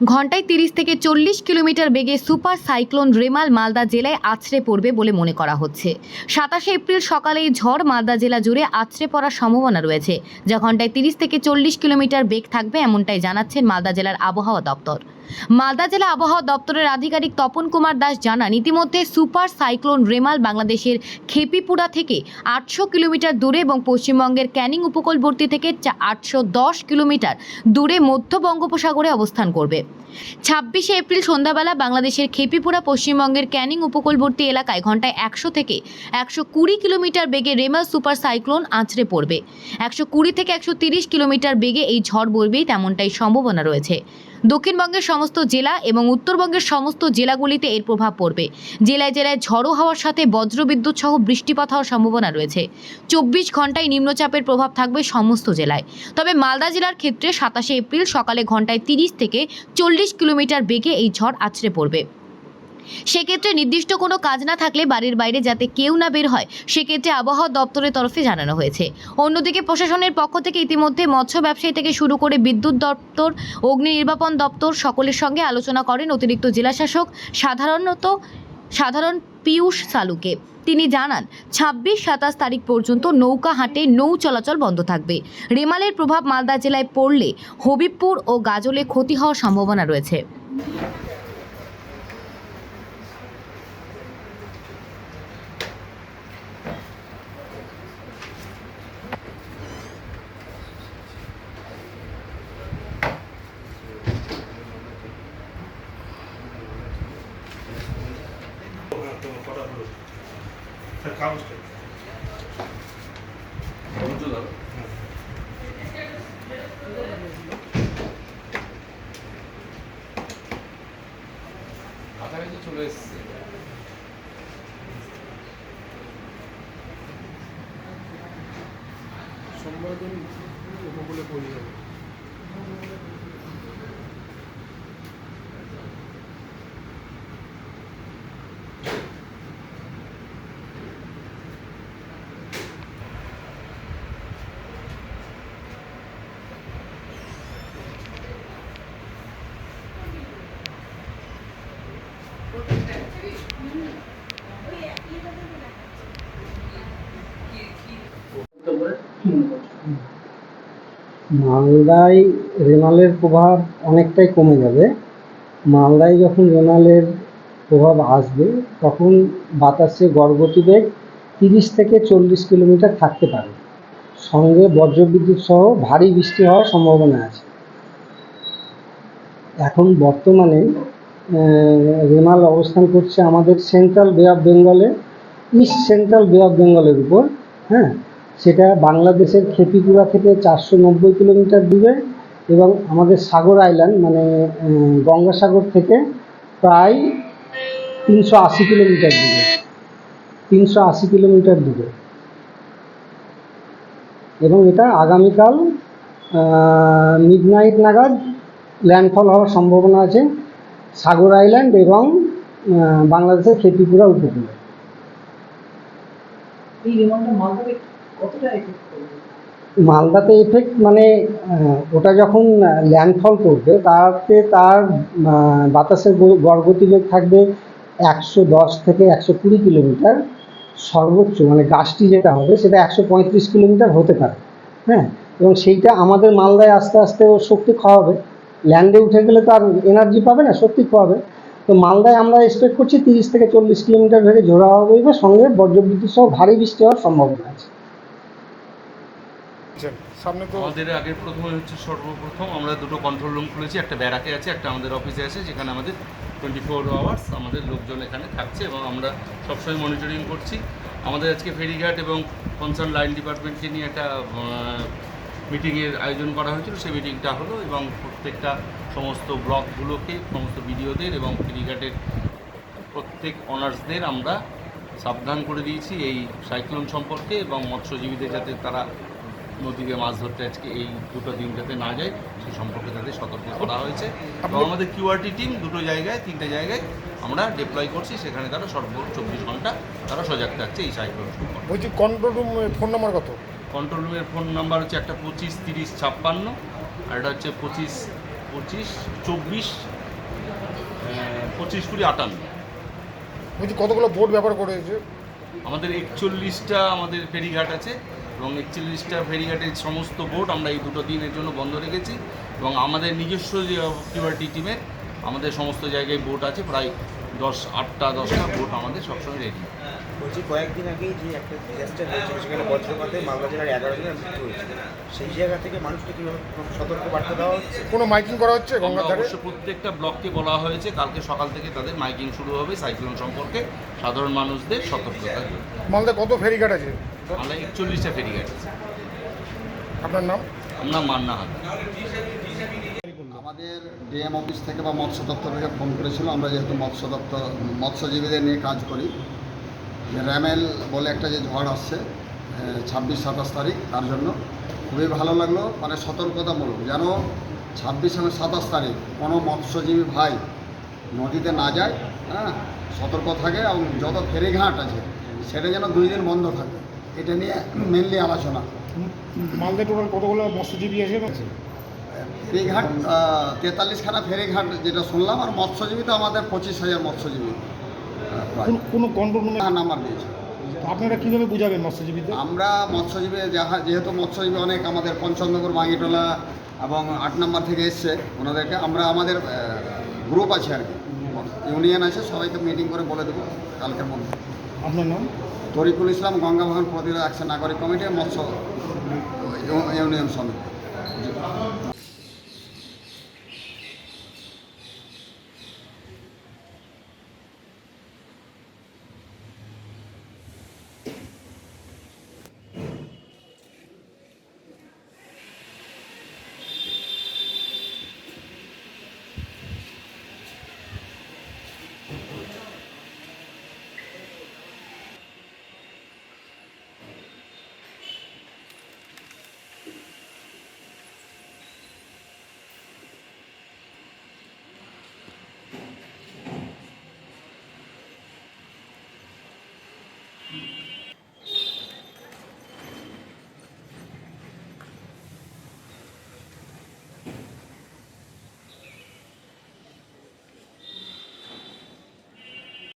ঘন্টায় তিরিশ থেকে চল্লিশ কিলোমিটার বেগে সুপার সাইক্লোন রেমাল মালদা জেলায় আছড়ে পড়বে বলে মনে করা হচ্ছে। সাতাশে এপ্রিল সকালে এই ঝড় মালদা জেলা জুড়ে আছড়ে পড়ার সম্ভাবনা রয়েছে, যা ঘন্টায় তিরিশ থেকে চল্লিশ কিলোমিটার বেগ থাকবে এমনটাই জানাচ্ছেন মালদা জেলার আবহাওয়া দপ্তর। মালদা জেলা আবহাওয়া দপ্তরের আধিকারিক তপন কুমার দাস জানান, ইতিমধ্যে সুপার সাইক্লোন রেমাল বাংলাদেশের খেপিপুরা থেকে আটশো কিলোমিটার দূরে এবং পশ্চিমবঙ্গের ক্যানিং উপকূলবর্তী থেকে আটশো দশ কিলোমিটার দূরে মধ্য বঙ্গোপসাগরে অবস্থান করবে। ছাব্বিশে এপ্রিল সন্ধ্যাবেলা বাংলাদেশের খেপিপুরা পশ্চিমবঙ্গের ক্যানিং উপকূলবর্তী এলাকায় ঘন্টায় একশো থেকে একশো কুড়ি কিলোমিটার বেগে রেমাল সুপার সাইক্লোন আছড়ে পড়বে। একশো কুড়ি থেকে একশো তিরিশ কিলোমিটার বেগে এই ঝড় বইবেই তেমনটাই সম্ভাবনা রয়েছে। দক্ষিণবঙ্গের সমস্ত জেলা এবং উত্তরবঙ্গের সমস্ত জেলাগুলিতে এর প্রভাব পড়বে। জেলায় জেলায় ঝড়ো হওয়ার সাথে বজ্রবিদ্যুৎ সহ বৃষ্টিপাত হওয়ার সম্ভাবনা রয়েছে। চব্বিশ ঘন্টায় নিম্নচাপের প্রভাব থাকবে সমস্ত জেলায়। তবে মালদা জেলার ক্ষেত্রে সাতাশে এপ্রিল সকালে ঘন্টায় তিরিশ থেকে চল্লিশ কিলোমিটার বেগে এই ঝড় আছড়ে পড়বে। সেক্ষেত্রে নির্দিষ্ট কোনো কাজ না থাকলে বাড়ির বাইরে যাতে কেউ না বের হয়, সেক্ষেত্রে আবহাওয়া দপ্তরের তরফে জানানো হয়েছে। অন্যদিকে প্রশাসনের পক্ষ থেকে ইতিমধ্যে মৎস্য ব্যবসায়ী থেকে শুরু করে বিদ্যুৎ দপ্তর, অগ্নি নির্বাপন দপ্তর সকলের সঙ্গে আলোচনা করেন অতিরিক্ত জেলাশাসক, সাধারণত সাধারণ পীয়ূষ সালুকে। তিনি জানান, ছাব্বিশ সাতাশ তারিখ পর্যন্ত নৌকা হাটে নৌ চলাচল বন্ধ থাকবে। রেমালের প্রভাব মালদা জেলায় পড়লে হবিবপুর ও গাজলে ক্ষতি হওয়ার সম্ভাবনা রয়েছে। স্যার কাগজটা কাছাকাছি চলে এসছে সোমবার দিন উপকূলে পড়ে যাবে। মালদায় রেমালের প্রভাব অনেকটাই কমে যাবে। মালদায় যখন রেমালের প্রভাব আসবে, তখন বাতাসে গড়গতিবেগ তিরিশ থেকে চল্লিশ কিলোমিটার থাকতে পারে। সঙ্গে বজ্রবিদ্যুৎ সহ ভারী বৃষ্টি হওয়ার সম্ভাবনা আছে। এখন বর্তমানে রেমাল অবস্থান করছে আমাদের সেন্ট্রাল বে অফ বেঙ্গলে ইস্ট সেন্ট্রাল বে অফ বেঙ্গলের উপর হ্যাঁ? সেটা বাংলাদেশের খেপিপুরা থেকে চারশো নব্বই কিলোমিটার দূরে এবং আমাদের সাগর আইল্যান্ড মানে গঙ্গাসাগর থেকে প্রায় তিনশো আশি কিলোমিটার দূরে। তিনশো আশি কিলোমিটার দূরে। এবং এটা আগামীকাল মিডনাইট নাগাদ ল্যান্ডফল হওয়ার সম্ভাবনা আছে সাগর আইল্যান্ড এবং বাংলাদেশের খেপিপুরা উপকূলে। এই এফেক্ট করবে মালদাতে এফেক্ট মানে ওটা যখন ল্যান্ডফল করবে, তাতে তার বাতাসের গ- গড়গতিবেগ থাকবে একশো দশ থেকে একশো কুড়ি কিলোমিটার সর্বোচ্চ মানে গাছটি যেটা হবে, সেটা একশো পঁয়ত্রিশ কিলোমিটার হতে পারে হ্যাঁ? এবং সেইটা আমাদের মালদায় আস্তে আস্তে ও শক্তি খাওয়াবে ল্যান্ডে উঠে গেলে তো আর এনার্জি পাবে না, শক্তি খাওয়াবে তো মালদায় আমরা এক্সপেক্ট করছি তিরিশ থেকে চল্লিশ কিলোমিটার ভেবে ঝোড়া হাওয়া বইবে, সঙ্গে বজ্রবিদ্যুৎ সহ ভারী বৃষ্টি হওয়ার সম্ভাবনা আছে। সামনে তো আমাদের আগে প্রথমে হচ্ছে সর্বপ্রথম আমরা দুটো কন্ট্রোল রুম খুলেছি, একটা ব্যারাকে আছে, একটা আমাদের অফিসে আছে, যেখানে আমাদের টোয়েন্টি ফোর আওয়ার্স আমাদের লোকজন এখানে থাকছে এবং আমরা সবসময় মনিটরিং করছি। আমাদের আজকে ফেরিঘাট এবং কনসার্ন লাইন ডিপার্টমেন্টকে নিয়ে একটা মিটিংয়ের আয়োজন করা হয়েছিল। সেই মিটিংটা হলো এবং প্রত্যেকটা সমস্ত ব্লকগুলোকে, সমস্ত বিডিওদের এবং ফেরিঘাটের প্রত্যেক অনার্সদের আমরা সাবধান করে দিয়েছি এই সাইক্লোন সম্পর্কে এবং মৎস্যজীবীদের যাতে তারা নদীতে মাছ ধরতে আজকে এই দুটো দিন যাতে না যায় সে সম্পর্কে তাদের সতর্ক করা হয়েছে। এবং আমাদের কিউআরটি টিম দুটো জায়গায় তিনটে জায়গায় আমরা ডিপ্লয় করছি সেখানে তারা সর্ব চব্বিশ ঘণ্টা তারা সজাগ থাকছে এই সাইক্লোন বলছি কন্ট্রোল রুম ফোন নাম্বার কত? কন্ট্রোল রুমের ফোন নাম্বার হচ্ছে একটা পঁচিশ তিরিশ ছাপ্পান্ন আর একটা হচ্ছে পঁচিশ পঁচিশ চব্বিশ পঁচিশ কুড়ি আটান্ন। বলছি কতগুলো বোট ব্যবহার করেছে আমাদের একচল্লিশটা আমাদের ফেরিঘাট আছে। এবং একচল্লিশটা ফেরিঘাটের সমস্ত বোট আমরা এই দুটো দিনের জন্য বন্ধ রেখেছি এবং আমাদের নিজস্ব যে কিউআরটি টিমের আমাদের সমস্ত জায়গায় বোট আছে, প্রায় দশ, আটটা, দশটা বোট আমাদের সবসময় রেডি বলছি কয়েকদিন আগেই যে একটা ডিজাস্টার হয়েছিল সেখানে বজ্রপাতে মালদা জেলার এগারো জনের মৃত্যু হয়েছিল। সেই জায়গা থেকে মানুষকে কীভাবে সতর্ক বার্তা দেওয়া হচ্ছে? কোনো মাইকিং করা হচ্ছে গঙ্গার ধারে? অবশ্য প্রত্যেকটা ব্লককে বলা হয়েছে কালকে সকাল থেকে তাদের মাইকিং শুরু হবে সাইক্লোন সম্পর্কে। সাধারণ মানুষদের সতর্কতা জন্য। মালদা কত ফেরিঘাট আছে? আমরা একচল্লিশটা ফেরিঘাট আছে। আপনার নাম? আমরা মান্না হাত আমাদের ডিএম অফিস থেকে বা মৎস্য দপ্তর থেকে ফোন করেছিল আমরা যেহেতু মৎস্য দপ্তর মৎস্যজীবীদের নিয়ে কাজ করি। র্যামেল বলে একটা যে ঝড় আসছে ছাব্বিশ সাতাশ তারিখ তার জন্য খুবই ভালো লাগল। মানে সতর্কতামূলক যেন ছাব্বিশ সাতাশ তারিখ কোনো মৎস্যজীবী ভাই নদীতে না যায় হ্যাঁ সতর্ক থাকে এবং যত ফেরিঘাট আছে সেটা যেন দুই দিন বন্ধ থাকে। এটা নিয়ে মেনলি আলোচনা। মালদা টোটাল কতগুলো মৎস্যজীবী আছে? ফেরিঘাট তেতাল্লিশখানা ফেরিঘাট যেটা শুনলাম আর মৎস্যজীবী তো আমাদের পঁচিশ হাজার মৎস্যজীবী। কোনো কন্ট্রোল নাম্বার দিয়েছে আপনারা কীভাবে বুঝাবেন মৎস্যজীবীদের? আমরা মৎস্যজীবী যাহা যেহেতু মৎস্যজীবী অনেক আমাদের পঞ্চমনগর বাঙ্গিটোলা এবং আট নম্বর থেকে এসছে ওনাদেরকে। আমরা আমাদের গ্রুপ আছে আর কি। ইউনিয়ন আছে সবাইকে মিটিং করে বলে দেবো কালকের মধ্যে। আপনার নাম? তরিকুল ইসলাম গঙ্গা ভবন প্রতিরোধ অ্যাকশন নাগরিক কমিটি মৎস্য ইউনিয়ন সমিতি।